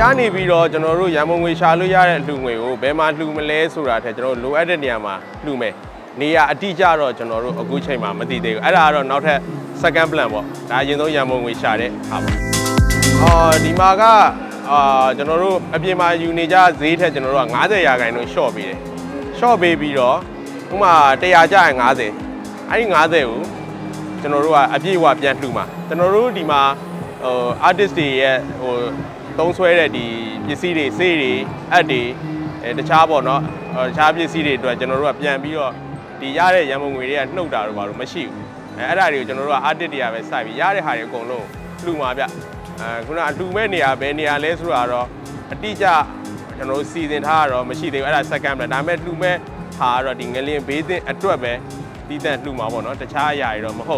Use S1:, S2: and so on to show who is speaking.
S1: ကနေပြီးတော့ကျွန်တော်တို့ရန်ပုံငွေရှာလို့ရတဲ့လှူငွေကိုဘယ်မှာလှူမလဲဆိုတာထက်ကျွန်တော်တို့လိုအပ်တဲ့နေရာမှာလှူမယ်နေရာအတိအကျတော့ကျွန်တော်တို့အခုချိန်မှာမသိသေးဘူးအဲ့ဒါကတော့နောက်ထပ် second plan ပေါ့ဒါအရင်ဆုံးရန်ပုံငွေရှာတဲ့ဟာပေါ့အော်ဒီမှာကအာကျွန်တော်တို့အပြင်မှာယူနေကြဈေးထက်ကျွန်တော်တို့က90ရာခိုင်နှုန်း short ပေးတယ် short ပေးပြီးတော့ဥပမာ100ကျရင်90အဲ့ဒီ90ကိုကျွန်တော်တို့ကအပြည့်အဝပြန်လှူမှာကျွန်တော်တို့ဒီမှာဟို artist တွေရဲ့ဟို သုံးဆွဲတဲ့ဒီပစ္စည်းတွေစေးတွေအပ်တွေအဲတခြားပေါ့နော်ဟိုတခြားပစ္စည်းတွေအတွက်ကျွန်တော်တို့ကပြန်ပြီးတော့ဒီရတဲ့ရန်ပုံငွေတွေကနှုတ်တာတော့ဘာလို့မရှိဘူးအဲအဲ့ဒါတွေကိုကျွန်တော်တို့က artist တွေကပဲစိုက်ပြီးရတဲ့ဟာတွေအကုန်လုံးလှူမှာဗျအဲခုနအလှူမဲ့နေရာဘယ်နေရာလဲဆိုတာတော့အတိအကျကျွန်တော်တို့စီစဉ်ထားတာတော့မရှိသေးဘူးအဲ့ဒါ second plan ဒါပေမဲ့လှူမဲ့ဟာကတော့ဒီငလင်ဘေးသင့်အတွက်ပဲတည်တံ့လှူမှာပေါ့နော်တခြားအရာတွေတော့မဟုတ်